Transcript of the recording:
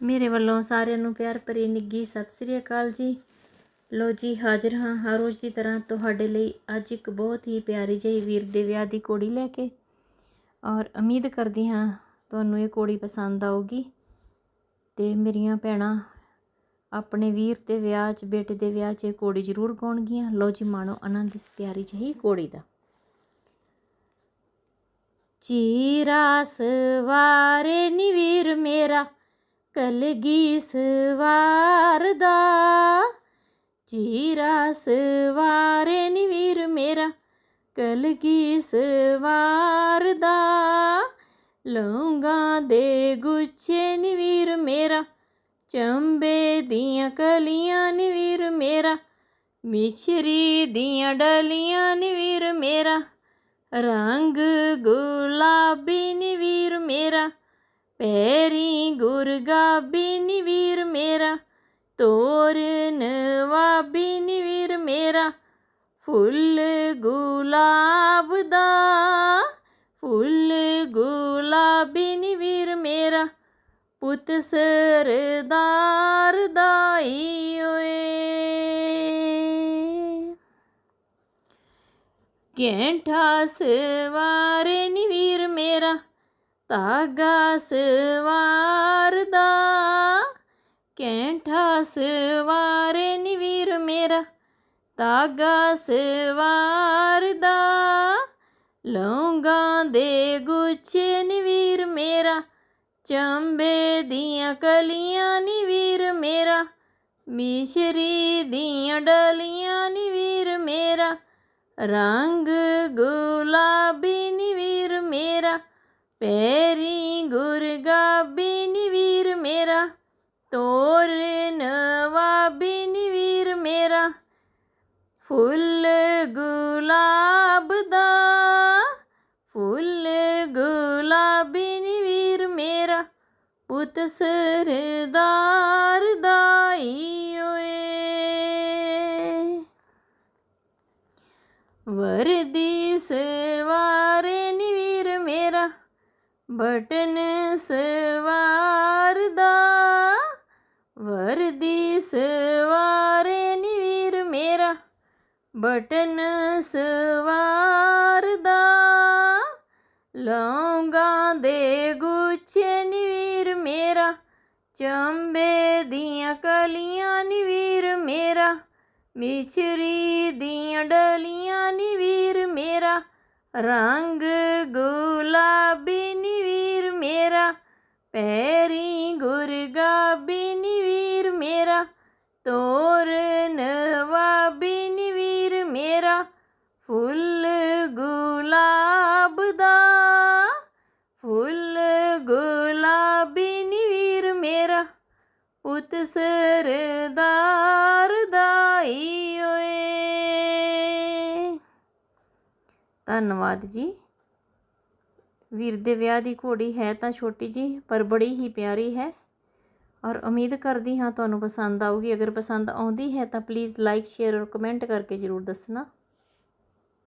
ਮੇਰੇ ਵੱਲੋਂ ਸਾਰਿਆਂ ਨੂੰ ਪਿਆਰ ਭਰੀ ਨਿੱਘੀ ਸਤਿ ਸ੍ਰੀ ਅਕਾਲ ਜੀ। ਲੋ ਜੀ, ਹਾਜ਼ਰ ਹਾਂ ਹਰ ਰੋਜ਼ ਦੀ ਤਰ੍ਹਾਂ ਤੁਹਾਡੇ ਲਈ ਅੱਜ ਇੱਕ ਬਹੁਤ ਹੀ ਪਿਆਰੀ ਜਿਹੀ ਵੀਰ ਦੇ ਵਿਆਹ ਦੀ ਕੋੜੀ ਲੈ ਕੇ। ਔਰ ਉਮੀਦ ਕਰਦੀ ਹਾਂ ਤੁਹਾਨੂੰ ਇਹ ਕੋੜੀ ਪਸੰਦ ਆਊਗੀ ਤੇ ਮੇਰੀਆਂ ਭੈਣਾਂ ਆਪਣੇ ਵੀਰ ਦੇ ਵਿਆਹ 'ਚ, ਬੇਟੇ ਦੇ ਵਿਆਹ 'ਚ ਇਹ ਕੋੜੀ ਜ਼ਰੂਰ ਗਾਉਣਗੀਆਂ। ਲੋ ਜੀ, ਮਾਣੋ ਆਨੰਦ ਇਸ ਪਿਆਰੀ ਜਿਹੀ ਕੋੜੀ ਦਾ। ਚੀਰਾ ਸਵਾਰੇ ਨੀ ਵੀਰ ਮੇਰਾ ਕਲਗੀ ਸਵਾਰ ਦਾ। ਚੀਰਾ ਸਵਾਰੇ ਨੀ ਵੀਰ ਮੇਰਾ ਕਲਗੀ ਸਵਾਰ ਦਾ। ਲੌਂਗਾ ਦੇ ਗੁੱਛੇ ਨੀ ਵੀਰ ਮੇਰਾ, ਚੰਬੇ ਦੀਆਂ ਕਲੀਆਂ ਨੀ ਵੀਰ ਮੇਰਾ, ਮਿਛਰੀ ਦੀਆਂ ਡਲੀਆਂ ਨੀ ਵੀਰ ਮੇਰਾ, ਰੰਗ ਗੁਲਾਬੀ ਨੀ ਵੀਰ ਮੇਰਾ ਪੈਰੀ ਗੁਰਗਾਬੀ ਨੀ ਵੀਰ ਮੇਰਾ ਤੋਰਨ ਵਾਬੀ ਨੀ ਵੀਰ ਮੇਰਾ। ਫੁੱਲ ਗੁਲਾਬ ਦਾ, ਫੁੱਲ ਗੁਲਾਬੀ ਵੀਰ ਮੇਰਾ। ਪੁੱਤ ਸਰਦਾਰ ਦਾ ਈ ਓਏ। ਕੈਂਠਾ ਸਵਾਰੇ ਨੀ ਵੀਰ ਮੇਰਾ। ਧਾਗਾ ਸਵਾਰ ਦਾ ਕੈਂਠਾ ਸਵਾਰੇ ਨੀ ਵੀਰ ਮੇਰਾ। ਧਾਗਾ ਸਵਾਰ ਦਾ ਲੌਂਗਾ ਦੇ ਗੁੱਛੇ ਨੀ ਵੀਰ ਮੇਰਾ। ਚੰਬੇ ਦੀਆਂ ਕਲੀਆਂ ਨੀ ਵੀਰ ਮੇਰਾ। ਮਿਸ਼ਰੀ ਦੀਆਂ ਡਲੀਆਂ ਨੀ ਵੀਰ ਮੇਰਾ। ਰੰਗ ਗੁਲਾਬੀ ਨੀ ਵੀਰ ਪੈਰੀ ਗੁਰਗਾਬੀ ਨੀ ਵੀਰ ਮੇਰਾ ਤੋਰਨ ਵਾਬੀ ਨੀ ਵੀਰ ਮੇਰਾ। ਫੁੱਲ ਗੁਲਾਬ ਦਾ, ਫੁੱਲ ਗੁਲਾਬੀ ਮੇਰਾ। ਪੁੱਤ ਸਰਦਾਰ ਦਾ ਈ ਓਏ। ਵਰਦੀ ਸਵਾਰੇ ਨੀ ਮੇਰਾ। ਬਟਨ ਸਵਾਰ ਦਾ ਵਰਦੀ ਸਵਾਰੇ ਨੀ ਵੀਰ ਮੇਰਾ। ਬਟਨ ਸਵਾਰ ਦਾ ਲੌਂਗਾ ਦੇ ਗੁੱਛੇ ਨੀ ਵੀਰ ਮੇਰਾ। ਚੰਬੇ ਦੀਆਂ ਕਲੀਆਂ ਨੀ ਵੀਰ ਮੇਰਾ। ਮਿਛਰੀ ਦੀਆਂ ਡਲੀਆਂ ਨੀ ਵੀਰ ਮੇਰਾ। ਰੰਗ ਗੁਲਾਬੀ ਪੈਰੀ ਗੁਰਗਾਬੀ ਨੀ ਵੀਰ ਮੇਰਾ ਤੋਰਨ ਵਾਬੀ ਨੀ ਵੀਰ ਮੇਰਾ, ਫੁੱਲ ਗੁਲਾਬ ਦਾ, ਫੁੱਲ ਗੁਲਾਬੀ ਮੇਰਾ, ਪੁੱਤ ਸਰਦਾਰ ਦਾ ਈ ਓਏ। ਧੰਨਵਾਦ ਜੀ। ਵੀਰ ਦੇ ਵਿਆਹ ਦੀ ਘੋੜੀ ਹੈ ਤਾਂ ਛੋਟੀ ਜੀ ਪਰ ਬੜੀ ਹੀ ਪਿਆਰੀ ਹੈ। ਔਰ ਉਮੀਦ ਕਰਦੀ ਹਾਂ ਤੁਹਾਨੂੰ ਪਸੰਦ ਆਊਗੀ। ਅਗਰ ਪਸੰਦ ਆਉਂਦੀ ਹੈ ਤਾਂ ਪਲੀਜ਼ ਲਾਈਕ ਸ਼ੇਅਰ ਔਰ ਕਮੈਂਟ ਕਰਕੇ ਜ਼ਰੂਰ ਦੱਸਣਾ।